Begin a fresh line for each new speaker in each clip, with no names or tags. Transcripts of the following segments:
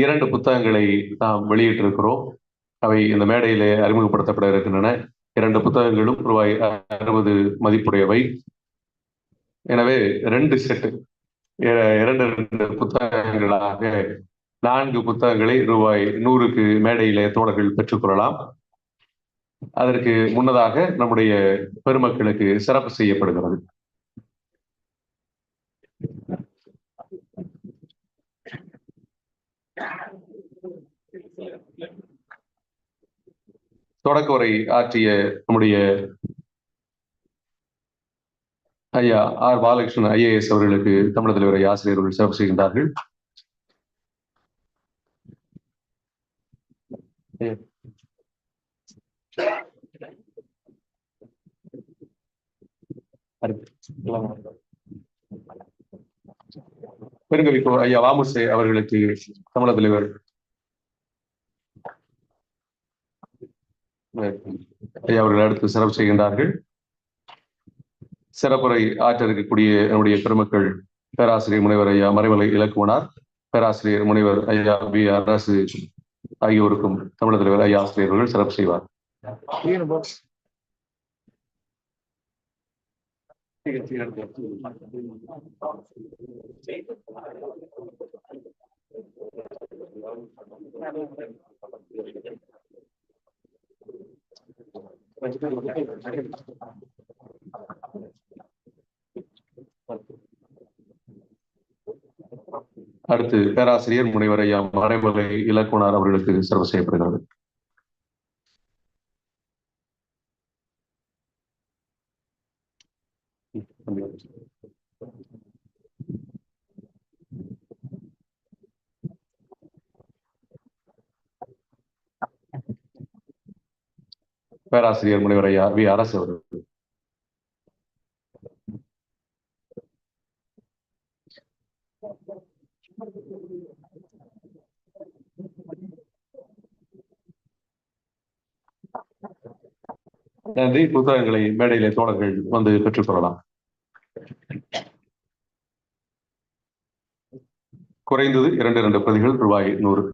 இரண்டு புத்தகங்களை நாம் வெளியிட்டிருக்கிறோம். அவை இந்த மேடையிலே அறிமுகப்படுத்தப்பட இருக்கின்றன இரண்டு புத்தகங்களும் ரூபாய் அறுபது மதிப்புடையவை. எனவே ரெண்டு செட்டு. இரண்டு ரெண்டு புத்தகங்களாக நான்கு புத்தகங்களை ரூபாய் நூறுக்கு மேடையிலே தோழர்கள் பெற்றுக்கொள்ளலாம். அதற்கு முன்னதாக நம்முடைய பெருமக்களுக்கு சிறப்பு செய்யப்படுகிறது. தொடக்க உரை ஆற்றிய நம்முடைய ஐயா ஆர் பாலகிருஷ்ணன் ஐஏஎஸ் அவர்களுக்கு தமிழ் தலைவர் ஆசிரியர்கள் சிறப்பு செய்கின்றார்கள். பெருங்கவிக்கோ ஐயா வாமுசே அவர்களுக்கு தமிழ தலைவர் ஐயா அவர்கள் அடுத்து சிறப்பு செய்கின்றார்கள். சிறப்புரை ஆற்ற இருக்கக்கூடிய என்னுடைய பெருமக்கள் பேராசிரியர் முனைவர் ஐயா மறைமலை இலக்குவனார் பேராசிரியர் முனைவர் ஐயா பி அரசு ஆகியோருக்கும் தமிழக தலைவர் ஐயா ஆசிரியர்கள் சிறப்பு செய்வார். அடுத்து பேராசிரியர் முனைவர் ஐயா மறைமலை இலக்குவனார் அவர்களுக்கு சிறப்பு செய்யப்படுகிறது. பேராசிரியர் முனைவர் ஐயா வி அரசு அவர்கள். நன்றி. புத்தகங்களை மேடையிலே தோழர்கள் வந்து பெற்றுக்கொள்ளலாம் குறைந்தது இரண்டு இரண்டு பிரதிகள் ரூபாய் நூறு.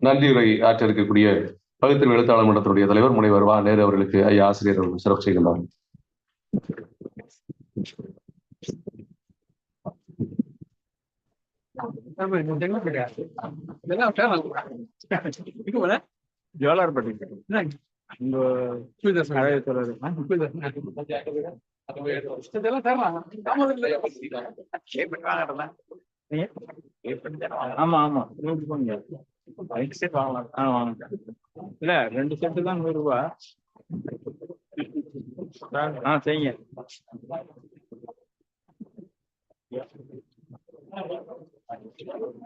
நன்றியுரை ஆற்ற இருக்கக்கூடிய பகுத்தறிவு எழுத்தாளர் மன்றத்தினுடைய தலைவர் முனைவர் வா நேரு அவர்களுக்கு ஐயா ஆசிரியர் அவர்கள் சிறப்பு செய்கின்றார்.
ஜோலார்பட்டி இந்த நிறைய சொல்லுது ஆமா ஆமா. நூறு ரூபாங்க ரெண்டு செட் வாங்கலாம். ஆ வாங்க. இல்ல ரெண்டு செட்டு தான் நூறு ரூபா. ஆ செய்யுங்க. சொல்லுங்க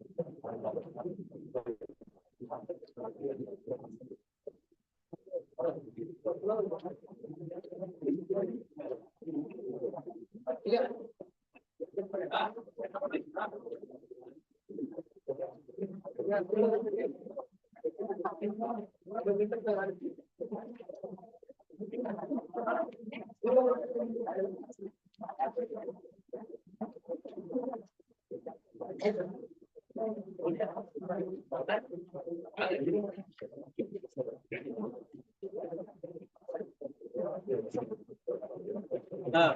Nah,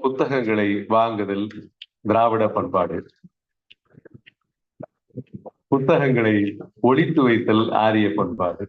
புத்தகங்களை வாங்குதல் திராவிட பண்பாடு. புத்தகங்களை ஒழித்து வைத்தல் ஆரிய பண்பாடு.